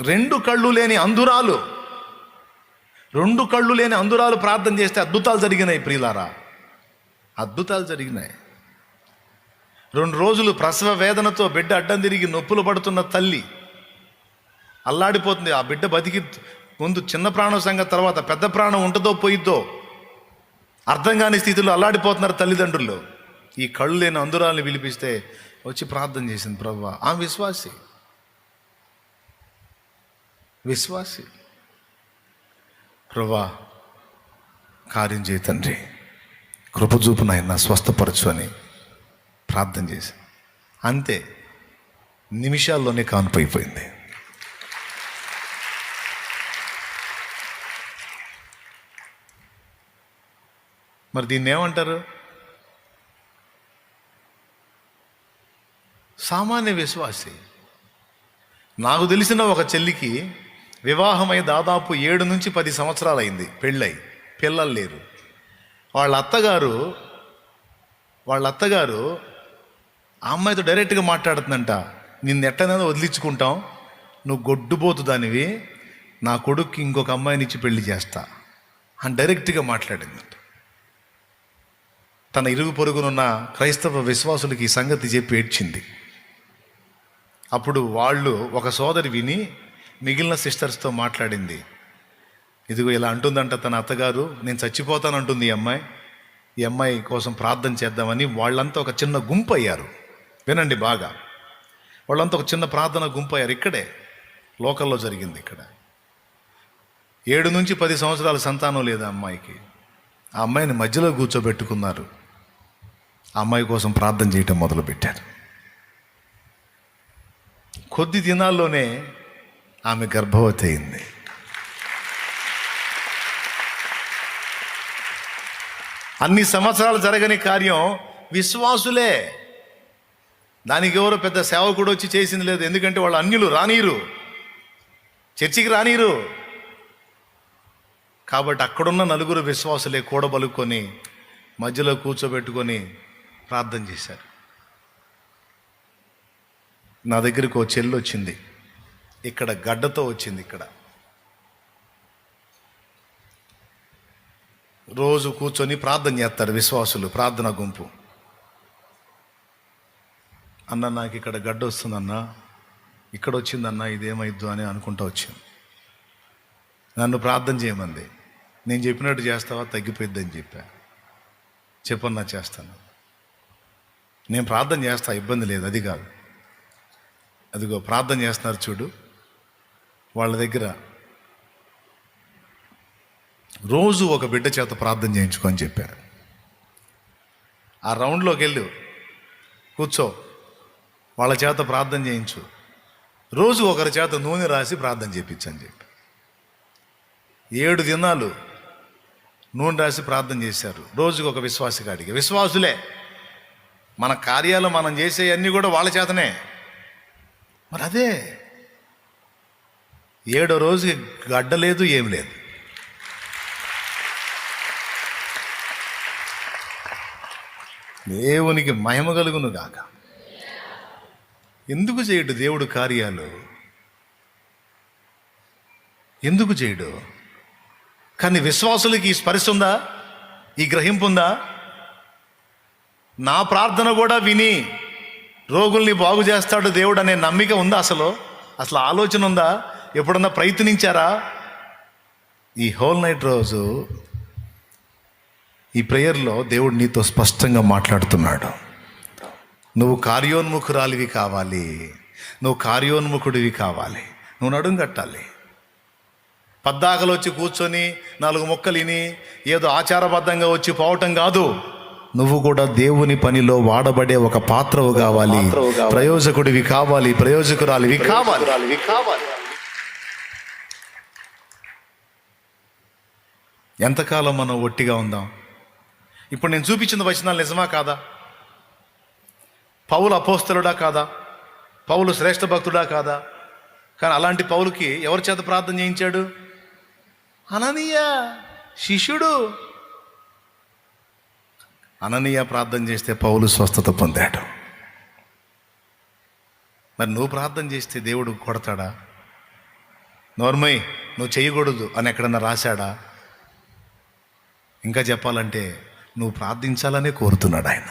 రెండు కళ్ళు లేని అంధురాలు. రెండు కళ్ళు లేని అందురాలు ప్రార్థన చేస్తే అద్భుతాలు జరిగినాయి ప్రియులారా. అద్భుతాలు జరిగినాయి. రెండు రోజులు ప్రసవ వేదనతో బిడ్డ అడ్డం తిరిగి నొప్పులు పడుతున్న తల్లి అల్లాడిపోతుంది. ఆ బిడ్డ బతికి ముందు చిన్న ప్రాణం సంగతి తర్వాత పెద్ద ప్రాణం ఉంటుందో పోయిద్దో అర్థం కాని స్థితిలో అల్లాడిపోతున్నారు తల్లిదండ్రులు. ఈ కళ్ళు లేని అందురాల్ని పిలిపిస్తే వచ్చి ప్రార్థన చేసింది ప్రభు. ఆ విశ్వాసి విశ్వాసి. ప్రభా కార్యం చేయ తండ్రి. కృపచూపు నాయన స్వస్థపరచు అని ప్రార్థన చేసి అంతే నిమిషాల్లోనే కాన్పైపోయింది మరి దీన్ని ఏమంటారు? సామాన్య విశ్వాసి. నాకు తెలిసిన ఒక చెల్లికి వివాహమై దాదాపు ఏడు నుంచి పది సంవత్సరాలు అయింది పెళ్ళై. పిల్లలు లేరు. వాళ్ళ అత్తగారు వాళ్ళ అత్తగారు ఆ అమ్మాయితో డైరెక్ట్గా మాట్లాడుతుందంట. నిన్ను ఎట్టనైనా వదిలించుకుంటాం. నువ్వు గొడ్డుపోతు దానివి. నా కొడుక్కి ఇంకొక అమ్మాయినిచ్చి పెళ్ళి చేస్తా. అని డైరెక్ట్గా మాట్లాడిందంట. తన ఇరుగు పొరుగునున్న క్రైస్తవ విశ్వాసులకి ఈ సంగతి చెప్పి ఏడ్చింది. అప్పుడు వాళ్ళు ఒక సోదరి విని మిగిలిన సిస్టర్స్తో మాట్లాడింది. ఇదిగో ఇలా అంటుందంట తన అత్తగారు నేను చచ్చిపోతాను అంటుంది ఈ అమ్మాయి. ఈ అమ్మాయి కోసం ప్రార్థన చేద్దామని వాళ్ళంతా ఒక చిన్న గుంపు అయ్యారు. వినండి బాగా. వాళ్ళంతా ఒక చిన్న ప్రార్థన గుంపు అయ్యారు ఇక్కడే లోకల్లో జరిగింది ఇక్కడ. ఏడు నుంచి పది సంవత్సరాల సంతానం లేదు ఆ అమ్మాయికి. ఆ అమ్మాయిని మధ్యలో కూర్చోబెట్టుకున్నారు. ఆ అమ్మాయి కోసం ప్రార్థన చేయటం మొదలుపెట్టారు. కొద్ది దినాల్లోనే ఆమె గర్భవతి అయింది. అన్ని సంవత్సరాలు జరగని కార్యం విశ్వాసులే. దానికి ఎవరో పెద్ద సేవకుడు వచ్చి చేసింది లేదు. ఎందుకంటే వాళ్ళు అన్యులు రానీరు. చర్చికి రానీరు. కాబట్టి అక్కడున్న నలుగురు విశ్వాసులే కూడబలుకొని మధ్యలో కూర్చోబెట్టుకొని ప్రార్థన చేశారు. నా దగ్గరికి ఓ చెల్లి వచ్చింది. ఇక్కడ గడ్డతో వచ్చింది ఇక్కడ. రోజు కూర్చొని ప్రార్థన చేస్తారు విశ్వాసులు ప్రార్థన గుంపు. అన్న నాకు ఇక్కడ గడ్డ వస్తుందన్నా. ఇక్కడ వచ్చిందన్న ఇదేమైద్దు అని అనుకుంటా వచ్చింది నన్ను ప్రార్థన చేయమంది. నేను చెప్పినట్టు చేస్తావా? తగ్గిపోయిద్దని చెప్పా. చెప్పన్నా చేస్తాను. నేను ప్రార్థన చేస్తా ఇబ్బంది లేదు అది కాదు. అదిగో ప్రార్థన చేస్తున్నారు చూడు. వాళ్ళ దగ్గర. రోజు ఒక బిడ్డ చేత ప్రార్థన చేయించుకొని చెప్పారు. ఆ రౌండ్లోకి వెళ్ళు. కూర్చో. వాళ్ళ చేత ప్రార్థన చేయించు. రోజు ఒకరి చేత నూనె రాసి ప్రార్థన చేయించని చెప్పి ఏడు దినాలు నూనె రాసి ప్రార్థన చేశారు. రోజుకు ఒక విశ్వాసి కాడికి విశ్వాసులే. మన కార్యాలు మనం చేసేవన్నీ కూడా వాళ్ళ చేతనే. మరి అదే ఏడో రోజుకి గడ్డ లేదు ఏం లేదు. దేవునికి మహిమ కలుగును గాక. ఎందుకు చేయడు దేవుడు కార్యాలు? ఎందుకు చేయడు? కానీ విశ్వాసులకి ఈ స్పర్శ ఉందా? ఈ గ్రహింపు ఉందా? నా ప్రార్థన కూడా విని రోగుల్ని బాగు చేస్తాడు దేవుడు అనే నమ్మిక ఉందా అసలు? అసలు ఆలోచన ఉందా? ఎప్పుడన్నా ప్రయత్నించారా? ఈ హోల్ నైట్ రోజు ఈ ప్రేయర్లో దేవుడు నీతో స్పష్టంగా మాట్లాడుతున్నాడు. నువ్వు కార్యోన్ముఖురాలివి కావాలి. నువ్వు కార్యోన్ముఖుడివి కావాలి. నువ్వు నడుం కట్టాలి. పద్దాకలు వచ్చి కూర్చొని నాలుగు మొక్కలు విని ఏదో ఆచారబద్ధంగా వచ్చి పోవటం కాదు. నువ్వు కూడా దేవుని పనిలో వాడబడే ఒక పాత్రవు కావాలి. ప్రయోజకుడివి కావాలి. ప్రయోజకురాలివి కావాలి. ఎంతకాలం మనం ఒట్టిగా ఉందాం? ఇప్పుడు నేను చూపించిన వచనాలు నిజమా కాదా? పౌలు అపోస్తలుడా కాదా? పౌలు శ్రేష్ఠ భక్తుడా కాదా? కానీ అలాంటి పౌలుకి ఎవరి చేత ప్రార్థన చేయించాడు? అననీయ శిష్యుడు. అననీయ ప్రార్థన చేస్తే పౌలు స్వస్థత పొందాడు. మరి నువ్వు ప్రార్థన చేస్తే దేవుడు కొడతాడా? నోర్మయ్ నువ్వు చేయకూడదు అని ఎక్కడన్నా రాశాడా? ఇంకా చెప్పాలంటే నువ్వు ప్రార్థించాలనే కోరుతున్నాడు ఆయన.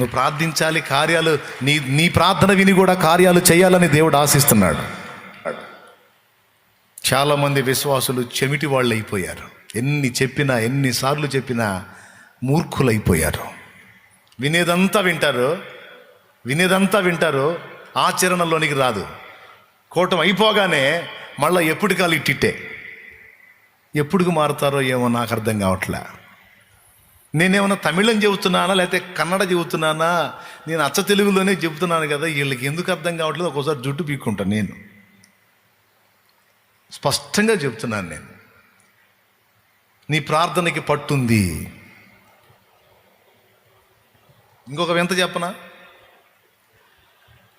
నువ్వు ప్రార్థించాలి కార్యాలు నీ నీ ప్రార్థన విని కూడా కార్యాలు చేయాలని దేవుడు ఆశిస్తున్నాడు. చాలామంది విశ్వాసులు చెమిటి వాళ్ళు అయిపోయారు ఎన్ని చెప్పినా ఎన్నిసార్లు చెప్పినా మూర్ఖులైపోయారు. వినేదంతా వింటారు వినేదంతా వింటారు ఆచరణలోనికి రాదు. కోటం అయిపోగానే మళ్ళీ ఎప్పటికాలు ఇట్టిట్టే. ఎప్పుడు మారుతారో ఏమో నాకు అర్థం కావట్లే. నేనేమన్నా తమిళం చెబుతున్నానా లేకపోతే కన్నడ చెబుతున్నానా? నేను అచ్చ తెలుగులోనే చెబుతున్నాను కదా వీళ్ళకి ఎందుకు అర్థం కావట్లేదు? ఒక్కోసారి జుట్టు పీక్కుంటాను నేను. స్పష్టంగా చెప్తున్నాను నేను. నీ ప్రార్థనకి పట్టుంది. ఇంకొక వింత చెప్పనా?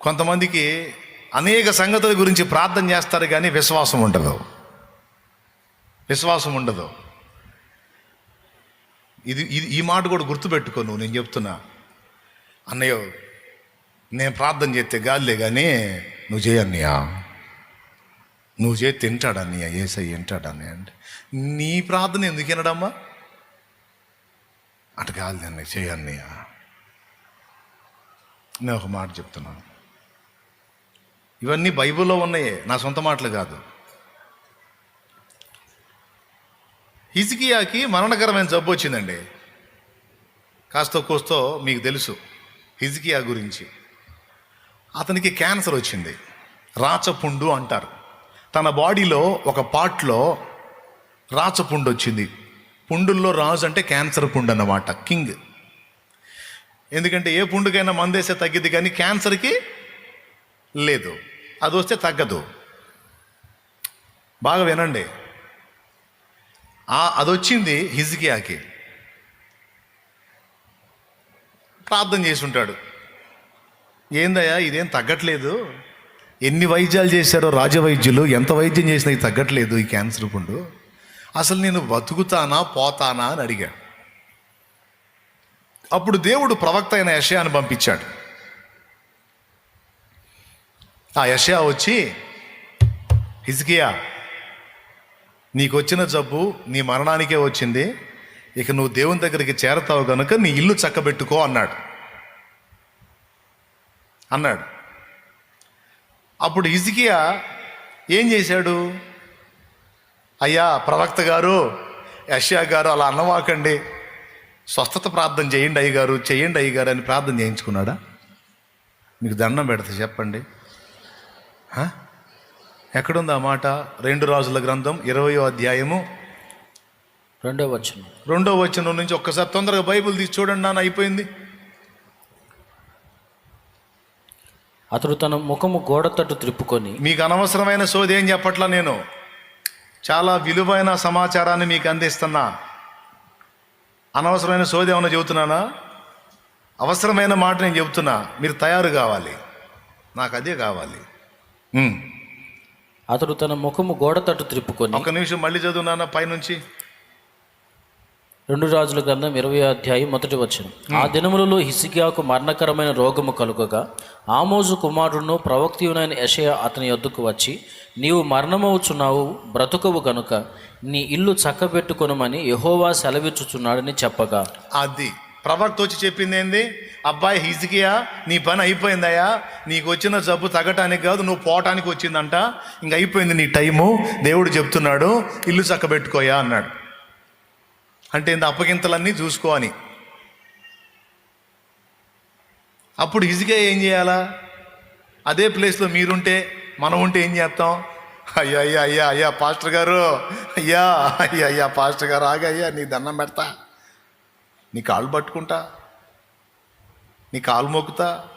కొంతమందికి అనేక సంగతుల గురించి ప్రార్థన చేస్తారు కానీ విశ్వాసం ఉండదు. విశ్వాసం ఉండదు ఇది ఇది ఈ మాట కూడా గుర్తుపెట్టుకో నువ్వు నేను చెప్తున్నా. అన్నయ్య నేను ప్రార్థన చేస్తే గాలిలే కానీ నువ్వు చేయన్నయ్యా నువ్వు చేతి తింటాడన్నయ్య ఏసై తింటాడన్నయ్య అంటే. నీ ప్రార్థన ఎందుకు వినడమ్మా? అటు కాదు అన్నయ్య చేయన్నయ్య నేను ఒక మాట చెప్తున్నాను. ఇవన్నీ బైబిల్లో ఉన్నాయే నా సొంత మాటలు కాదు. హిజికియాకి మరణకరమైన జబ్బు వచ్చిందండి. కాస్త కోస్తో మీకు తెలుసు హిజికియా గురించి. అతనికి క్యాన్సర్ వచ్చింది. రాచపుండు అంటారు. తన బాడీలో ఒక పార్ట్లో రాచపుండు వచ్చింది. పుండుల్లో రాజు అంటే క్యాన్సర్ పుండు అన్నమాట కింగ్. ఎందుకంటే ఏ పుండుకైనా మందేస్తే తగ్గిద్ది కానీ క్యాన్సర్కి లేదు. అది వస్తే తగ్గదు. బాగా వినండి. అది వచ్చింది హిజ్కియాకి. ప్రార్థన చేసి ఉంటాడు ఏందయ్యా ఇదేం తగ్గట్లేదు? ఎన్ని వైద్యాలు చేశారో రాజవైద్యులు ఎంత వైద్యం చేసినా ఇది తగ్గట్లేదు ఈ క్యాన్సర్ పుండు అసలు నేను బతుకుతానా పోతానా అని అడిగాడు. అప్పుడు దేవుడు ప్రవక్త అయిన యషయాను పంపించాడు. ఆ యషయా వచ్చి హిజ్కియా నీకు వచ్చిన జబ్బు నీ మరణానికే వచ్చింది. ఇక నువ్వు దేవుని దగ్గరికి చేరతావు కనుక నీ ఇల్లు చక్కబెట్టుకో అన్నాడు. అన్నాడు. అప్పుడు ఇజికియా ఏం చేశాడు? అయ్యా ప్రవక్త గారు యష్యా గారు అలా అన్నవాకండి. స్వస్థత ప్రార్థన చేయండి అయ్య గారు చేయండి అయ్య గారు అని ప్రార్థన చేయించుకున్నాడా? మీకు దండం పెడతా చెప్పండి. ఎక్కడుంది ఆ మాట? రెండు రాజుల గ్రంథం ఇరవయో అధ్యాయము. రెండో వచనం. రెండో వచనం నుంచి ఒక్కసారి తొందరగా బైబిల్ తీసి చూడండి నాన్న అయిపోయింది. అతడు తన ముఖము గోడ తట్టు త్రిప్పుకొని మీకు అనవసరమైన సోది ఏం చెప్పట్లా నేను? చాలా విలువైన సమాచారాన్ని మీకు అందిస్తున్నా. అనవసరమైన సోది ఏమైనా చెబుతున్నానా? అవసరమైన మాట నేను చెబుతున్నా. మీరు తయారు కావాలి. నాకు అదే కావాలి. అతడు తన ముఖము గోడ తట్టు త్రిప్పుకొని ఒక్క నిమిషం మళ్ళీ చదువునానా పైనుంచి. రెండు రాజుల గ్రంథం ఇరవై అధ్యాయం మొదటి వచనం. ఆ దినములలో హిసికియాకు మరణకరమైన రోగము కలుగగా ఆమోజు కుమారుడును ప్రవక్తియునైన యషయ అతని యొద్దకు వచ్చి నీవు మరణమవుచున్నావు బ్రతుకవు గనుక నీ ఇల్లు చక్కబెట్టుకొనమని యహోవా సెలవిచ్చుచున్నాడని చెప్పగా. అది. ప్రవక్త వచ్చి చెప్పింది ఏంది అబ్బాయి హిజికియా నీ పని అయిపోయిందయ్యా. నీకు వచ్చిన జబ్బు తగ్గటానికి కాదు నువ్వు పోవటానికి వచ్చిందంట. ఇంక అయిపోయింది నీ టైము. దేవుడు చెప్తున్నాడు ఇల్లు చక్కబెట్టుకోయా అన్నాడు. అంటే ఇంత అప్పగింతలన్నీ చూసుకో అని. అప్పుడు హిజ్కియా ఏం చేయాలా? అదే ప్లేస్లో మీరుంటే మనం ఉంటే ఏం చేస్తాం? అయ్యా అయ్యా అయ్యా అయ్యా పాస్టర్ గారు. అయ్యా అయ్యా అయ్యా పాస్టర్ గారు ఆగయ్యా నీ దండం పెడతా. నీ కాళ్ళు పట్టుకుంటా? నీ కాలు మొక్కుతా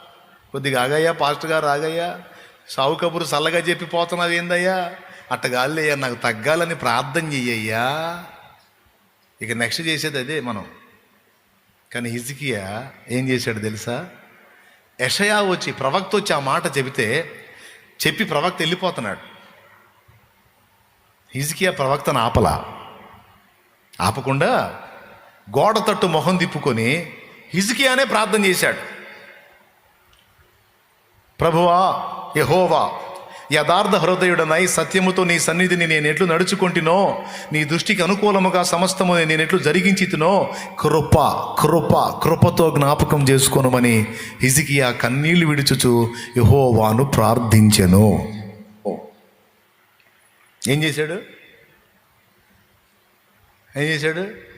కొద్దిగా ఆగయ్యా పాస్టర్ గారు ఆగయ్యా. సావు కబురు చల్లగా చెప్పి పోతున్నావు ఏందయ్యా? అట్టగాళ్ళయ్యా నాకు తగ్గాలని ప్రార్థన చెయ్యయ్యా. ఇక నెక్స్ట్ చేసేది అదే మనం. కానీ హిజికియా ఏం చేశాడు తెలుసా? యషయా వచ్చి ప్రవక్త వచ్చి ఆ మాట చెబితే చెప్పి ప్రవక్త వెళ్ళిపోతున్నాడు. హిజికియా ప్రవక్తను ఆపలా? ఆపకుండా గోడ తట్టు మొహం తిప్పుకొని హిజికియానే ప్రార్థన చేశాడు. ప్రభువా యహోవా యథార్థ హృదయుడనై సత్యముతో నీ సన్నిధిని నేను ఎట్లు నడుచుకుంటునో నీ దృష్టికి అనుకూలముగా సమస్తము నేను ఎట్లు జరిగించితునో కృప కృప కృపతో జ్ఞాపకం చేసుకోనమని హిజికియా కన్నీళ్ళు విడుచుచు యహోవాను ప్రార్థించెను. ఏం చేశాడు? ఏం చేశాడు?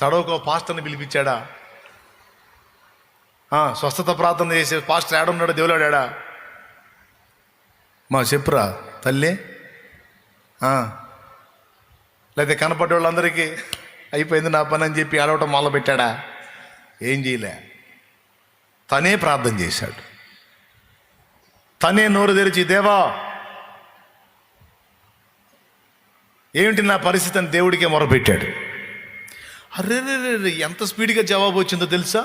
తడవకో పాస్టర్ని పిలిపించాడా? స్వస్థత ప్రార్థన చేసే పాస్టర్ ఏడున్నాడు దేవులాడా మా చెప్పురా తల్లి. లేకపోతే కనపడే వాళ్ళందరికీ అయిపోయింది నా పని అని చెప్పి ఆడవటం మొదలు పెట్టాడా ఏం చేయలే. తనే ప్రార్థన చేశాడు. తనే నోరు తెరిచి దేవా ఏమిటి నా పరిస్థితి? అని దేవుడికే మొరపెట్టాడు. అరే ఎంత స్పీడ్గా జవాబు వచ్చిందో తెలుసా?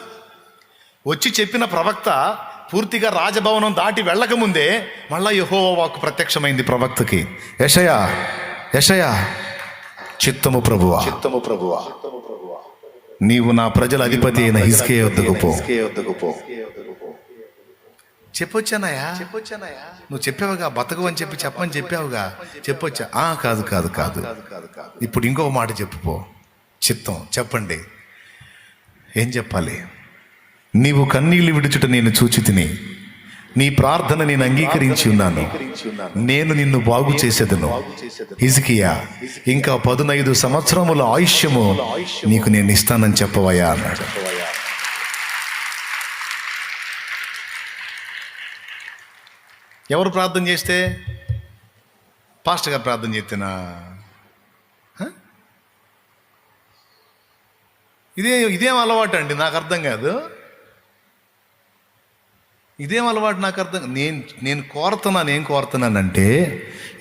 వచ్చి చెప్పిన ప్రవక్త పూర్తిగా రాజభవనం దాటి వెళ్ళకముందే మళ్ళా యహోవా వాక్కు ప్రత్యక్షమైంది ప్రవక్తకి. యషయా యషయా చిత్తము ప్రభువా. చిత్తము ప్రభువా. నీవు నా ప్రజల అధిపతి అయిన హిస్కే వద్దకు పో. చెప్పొచ్చానయా చెప్పొచ్చానయ్యా. నువ్వు చెప్పావుగా బతకు అని చెప్పి చెప్పని చెప్పావుగా. చెప్పొచ్చా? ఆ కాదు కాదు కాదు. కాదు కాదు కాదు. ఇప్పుడు ఇంకో మాట చెప్పుపో చిత్తం. చెప్పండి. ఏం చెప్పాలి? నీవు కన్నీళ్ళు విడుచుట నేను చూచి తిని నీ ప్రార్థన నేను అంగీకరించి ఉన్నాను. నేను నిన్ను బాగు చేసేదను. బాగు ఇంకా పదునైదు సంవత్సరముల ఆయుష్యము నీకు నేను ఇస్తానని చెప్పవయ్యా అన్నాడు. చెప్పవయ్యా. ఎవరు ప్రార్థన చేస్తే? పాస్టర్ గారు ప్రార్థన చేస్తేనా? ఇదే ఇదేం అలవాటు అండి? నాకు అర్థం కాదు. ఇదేం అలవాటు నాకు అర్థం నేను నేను కోరుతున్నాను ఏం కోరుతున్నానంటే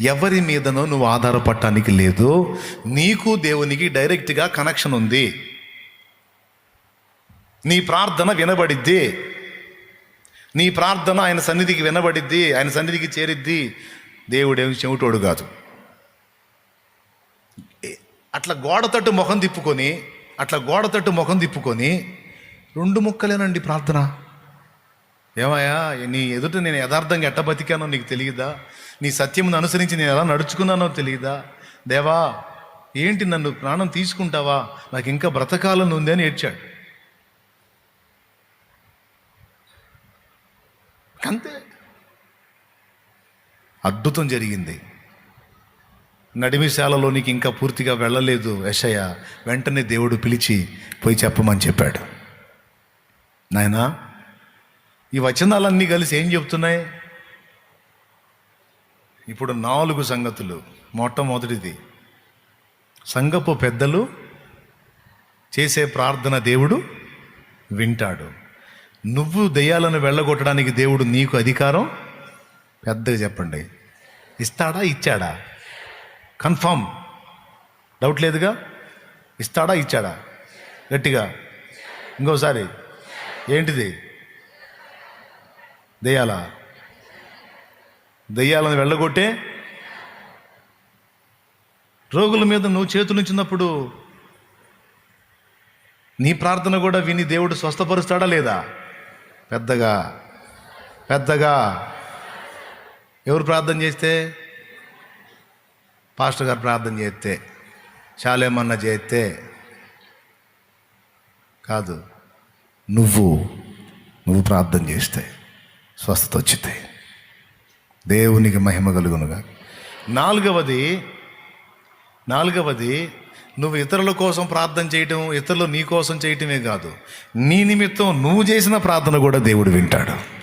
ఎవరి మీదనో నువ్వు ఆధారపడటానికి లేదు. నీకు దేవునికి డైరెక్ట్గా కనెక్షన్ ఉంది. నీ ప్రార్థన వినబడిద్ది. నీ ప్రార్థన ఆయన సన్నిధికి వినబడిద్ది ఆయన సన్నిధికి చేరిద్ది. దేవుడేమి చెవిటోడు కాదు. అట్లా గోడ తట్టు మొహం తిప్పుకొని అట్లా గోడ తట్టు ముఖం తిప్పుకొని రెండు ముక్కలేనండి ప్రార్థన. ఏమయ్యా నీ ఎదుట నేను యథార్థంగా ఎట్ట బతికానో నీకు తెలియదా? నీ సత్యమును అనుసరించి నేను ఎలా నడుచుకున్నానో తెలియదా? దేవా ఏంటి నన్ను ప్రాణం తీసుకుంటావా? నాకు ఇంకా బ్రతకాలని ఉంది అని ఏడ్చాడు. అంతే. అద్భుతం జరిగింది. నడిమిశాలలోనికి ఇంకా పూర్తిగా వెళ్ళలేదు యశయ్య వెంటనే దేవుడు పిలిచి పోయి చెప్పమని చెప్పాడు. నాయనా ఈ వచనాలన్నీ కలిసి ఏం చెప్తున్నాయి ఇప్పుడు నాలుగు సంగతులు. మొట్టమొదటిది సంగపు పెద్దలు చేసే ప్రార్థన దేవుడు వింటాడు. నువ్వు దయ్యాలను వెళ్ళగొట్టడానికి దేవుడు నీకు అధికారం? పెద్దగా చెప్పండి. ఇస్తాడా? ఇచ్చాడా? కన్ఫామ్. డౌట్ లేదుగా? ఇస్తాడా ఇచ్చాడా? గట్టిగా. ఇంకోసారి. ఏంటిది? దెయ్యాలా? దెయ్యాలను వెళ్ళగొట్టే? రోగుల మీద నువ్వు చేతులుంచినప్పుడు నీ ప్రార్థన కూడా విని దేవుడు స్వస్థపరుస్తాడా లేదా? పెద్దగా. పెద్దగా. ఎవరు ప్రార్థన చేస్తే? పాస్టర్ గారు ప్రార్థన చేస్తే చాలేమన్నా చేస్తే కాదు నువ్వు నువ్వు ప్రార్థన చేస్తే స్వస్థత వచ్చింది దేవునికి మహిమ కలుగునుగా. నాలుగవది నాలుగవది నువ్వు ఇతరుల కోసం ప్రార్థన చేయటం ఇతరులు నీ కోసం చేయటమే కాదు నీ నిమిత్తం నువ్వు చేసిన ప్రార్థన కూడా దేవుడు వింటాడు.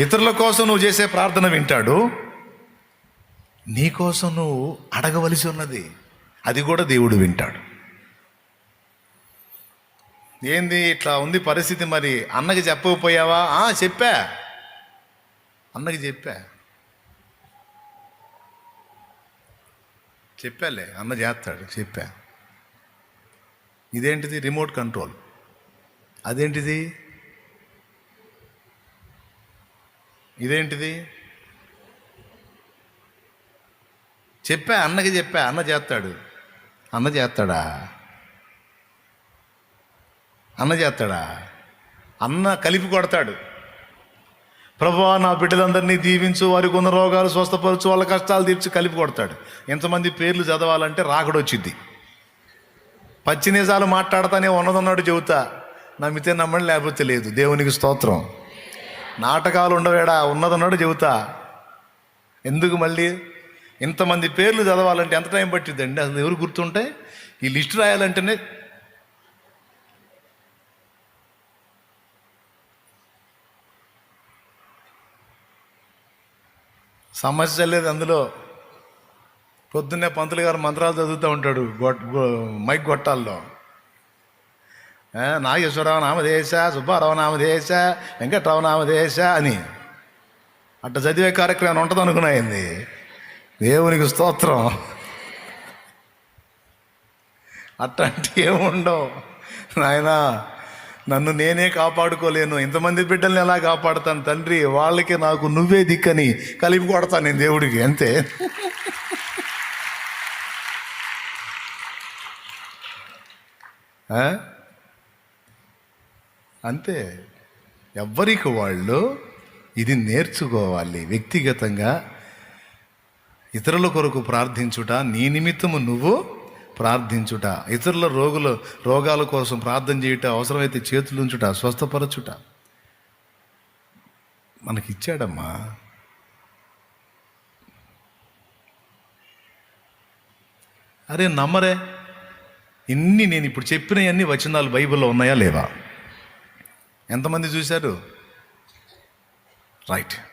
ఇతరుల కోసం నువ్వు చేసే ప్రార్థన వింటాడు నీకోసం నువ్వు అడగవలసి ఉన్నది. అది కూడా దేవుడు వింటాడు. ఏంది ఇట్లా ఉంది పరిస్థితి మరి? అన్నకి చెప్పకపోయావా? చెప్పా. అన్నకి చెప్పా. చెప్పాలే అన్న చేస్తాడు చెప్పా. ఇదేంటిది? Remote control. అదేంటిది? ఇదేంటిది? చెప్పా అన్నకి చెప్పా అన్న చేస్తాడు. అన్న చేస్తాడా? అన్న చేస్తాడా? అన్న కలిపి కొడతాడు. ప్రభువా నా బిడ్డలందరినీ దీవించు వారికి ఉన్న రోగాలు స్వస్థపరచు వాళ్ళ కష్టాలు తీర్చి కలిపి కొడతాడు. ఎంతమంది పేర్లు చదవాలంటే రాకడొచ్చింది పచ్చి నిజాలు మాట్లాడతానే ఉన్నదన్నాడు చెబుతా. నమ్మితే నమ్మండి లేకపోతే లేదు. దేవునికి స్తోత్రం. నాటకాలు ఉండవేడా? ఉన్నదన్నాడు చెబుతా. ఎందుకు మళ్ళీ? ఇంతమంది పేర్లు చదవాలంటే ఎంత టైం పట్టిద్దండి? అసలు ఎవరు గుర్తుంటాయి? ఈ లిస్ట్ రాయాలంటేనే సమస్య లేదు అందులో. పొద్దున్నే పంతులు గారు మంత్రాలు చదువుతూ ఉంటాడు గొట్ మైక్ గొట్టాల్లో. నాగేశ్వరరావు నామదేశ సుబ్బారావు నామదేశ వెంకట్రావు నామదేశ అని. అట్ట చదివే కార్యక్రమం ఉంటుంది అనుకున్నాయింది దేవునికి స్తోత్రం. అట్లాంటి ఏముండవు. నాయనా నన్ను నేనే కాపాడుకోలేను. ఇంతమంది బిడ్డల్ని ఎలా కాపాడుతాను తండ్రి? వాళ్ళకి నాకు నువ్వే దిక్కని కలిపి కొడతాను నేను దేవుడికి అంతే. అంతే. ఎవ్వరికి వాళ్ళు ఇది నేర్చుకోవాలి వ్యక్తిగతంగా. ఇతరుల కొరకు ప్రార్థించుట నీ నిమిత్తము నువ్వు ప్రార్థించుట. ఇతరుల రోగుల రోగాల కోసం ప్రార్థన చేయుట అవసరమైతే చేతులు ఉంచుట స్వస్థపరచుట. మనకిచ్చాడమ్మా. అరే నమ్మరే. ఇన్ని నేను ఇప్పుడు చెప్పినవన్నీ వచనాలు బైబిల్లో ఉన్నాయా లేవా? ఎంతమంది చూశారు? రైట్.